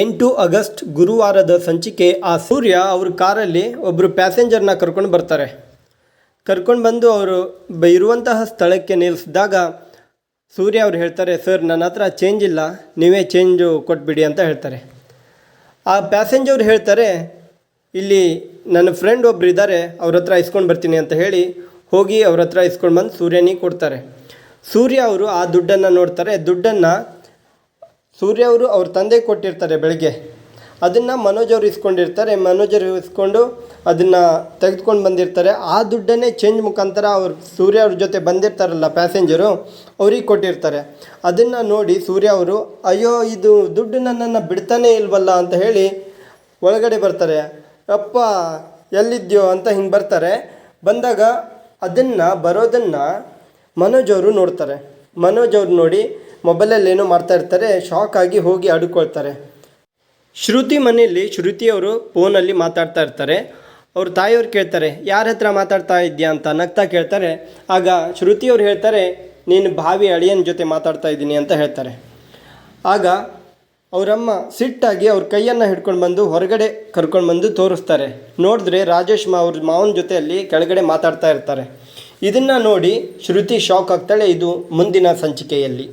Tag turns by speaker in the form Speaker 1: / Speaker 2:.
Speaker 1: ಎಂಟು ಆಗಸ್ಟ್ ಗುರುವಾರದ ಸಂಚಿಕೆ ಆ ಸೂರ್ಯ ಅವ್ರ ಕಾರಲ್ಲಿ ಒಬ್ಬರು ಪ್ಯಾಸೆಂಜರ್ನ ಕರ್ಕೊಂಡು ಬರ್ತಾರೆ. ಕರ್ಕೊಂಡು ಬಂದು ಅವರು ಬ ಇರುವಂತಹ ಸ್ಥಳಕ್ಕೆ ನಿಲ್ಲಿಸಿದಾಗ ಸೂರ್ಯ ಅವ್ರು ಹೇಳ್ತಾರೆ, ಸರ್, ನನ್ನ ಹತ್ರ ಚೇಂಜ್ ಇಲ್ಲ, ನೀವೇ ಚೇಂಜು ಕೊಟ್ಬಿಡಿ ಅಂತ ಹೇಳ್ತಾರೆ. ಆ ಪ್ಯಾಸೆಂಜರ್ ಹೇಳ್ತಾರೆ, ಇಲ್ಲಿ ನನ್ನ ಫ್ರೆಂಡ್ ಒಬ್ರು ಇದ್ದಾರೆ, ಅವ್ರ ಹತ್ರ ಇಸ್ಕೊಂಡು ಬರ್ತೀನಿ ಅಂತ ಹೇಳಿ ಹೋಗಿ ಅವ್ರ ಹತ್ರ ಇಸ್ಕೊಂಡು ಬಂದು ಸೂರ್ಯನಿಗೆ ಕೊಡ್ತಾರೆ. ಸೂರ್ಯ ಅವರು ಆ ದುಡ್ಡನ್ನು ನೋಡ್ತಾರೆ, ದುಡ್ಡನ್ನು ಸೂರ್ಯ ಅವರು ಅವ್ರ ತಂದೆ ಕೊಟ್ಟಿರ್ತಾರೆ ಬೆಳಗ್ಗೆ. ಅದನ್ನು ಮನೋಜ್ ಅವರು ಇಸ್ಕೊಂಡಿರ್ತಾರೆ. ಮನೋಜ್ ಅವರು ಇಸ್ಕೊಂಡು ಅದನ್ನು ತೆಗೆದುಕೊಂಡು ಬಂದಿರ್ತಾರೆ. ಆ ದುಡ್ಡನ್ನೇ ಚೇಂಜ್ ಮುಖಾಂತರ ಅವ್ರು ಸೂರ್ಯ ಅವ್ರ ಜೊತೆ ಬಂದಿರ್ತಾರಲ್ಲ ಪ್ಯಾಸೆಂಜರು ಅವ್ರಿಗೆ ಕೊಟ್ಟಿರ್ತಾರೆ. ಅದನ್ನು ನೋಡಿ ಸೂರ್ಯ ಅವರು, ಅಯ್ಯೋ, ಇದು ದುಡ್ಡು ನನ್ನನ್ನು ಬಿಡ್ತಾನೆ ಇಲ್ವಲ್ಲ? ಅಂತ ಹೇಳಿ ಒಳಗಡೆ ಬರ್ತಾರೆ. ಅಪ್ಪ, ಎಲ್ಲಿದ್ಯೋ? ಅಂತ ಹಿಂಗೆ ಬರ್ತಾರೆ. ಬಂದಾಗ ಅದನ್ನು ಬರೋದನ್ನು ಮನೋಜ್ ಅವರು ನೋಡ್ತಾರೆ. ಮನೋಜ್ ಅವರು ನೋಡಿ ಮೊಬೈಲಲ್ಲಿ ಏನೋ ಮಾಡ್ತಾ ಇರ್ತಾರೆ ಶಾಕ್ ಆಗಿ ಹೋಗಿ ಅಡ್ಕೊಳ್ತಾರೆ. ಶ್ರುತಿ ಮನೆಯಲ್ಲಿ ಶ್ರುತಿ ಅವರು ಫೋನಲ್ಲಿ ಮಾತಾಡ್ತಾ ಇರ್ತಾರೆ. ಅವ್ರ ತಾಯಿಯವ್ರು ಕೇಳ್ತಾರೆ, ಯಾರ ಹತ್ರ ಮಾತಾಡ್ತಾ ಇದೆಯಾ ಅಂತ ನಗ್ತಾ ಕೇಳ್ತಾರೆ. ಆಗ ಶ್ರುತಿಯವ್ರು ಹೇಳ್ತಾರೆ, ನೀನು ಭಾವಿ ಅಳಿಯನ ಜೊತೆ ಮಾತಾಡ್ತಾ ಇದ್ದೀನಿ ಅಂತ ಹೇಳ್ತಾರೆ. ಆಗ ಅವರಮ್ಮ ಸಿಟ್ಟಾಗಿ ಅವ್ರ ಕೈಯನ್ನು ಹಿಡ್ಕೊಂಡು ಬಂದು ಹೊರಗಡೆ ಕರ್ಕೊಂಡು ಬಂದು ತೋರಿಸ್ತಾರೆ. ನೋಡಿದ್ರೆ ರಾಜೇಶ್ ಮಾ, ಅವ್ರ ಮಾವನ ಜೊತೆಯಲ್ಲಿ ಕೆಳಗಡೆ ಮಾತಾಡ್ತಾ ಇರ್ತಾರೆ. ಇದನ್ನು ನೋಡಿ ಶ್ರುತಿ ಶಾಕ್ ಆಗ್ತಾಳೆ. ಇದು ಮುಂದಿನ ಸಂಚಿಕೆಯಲ್ಲಿ.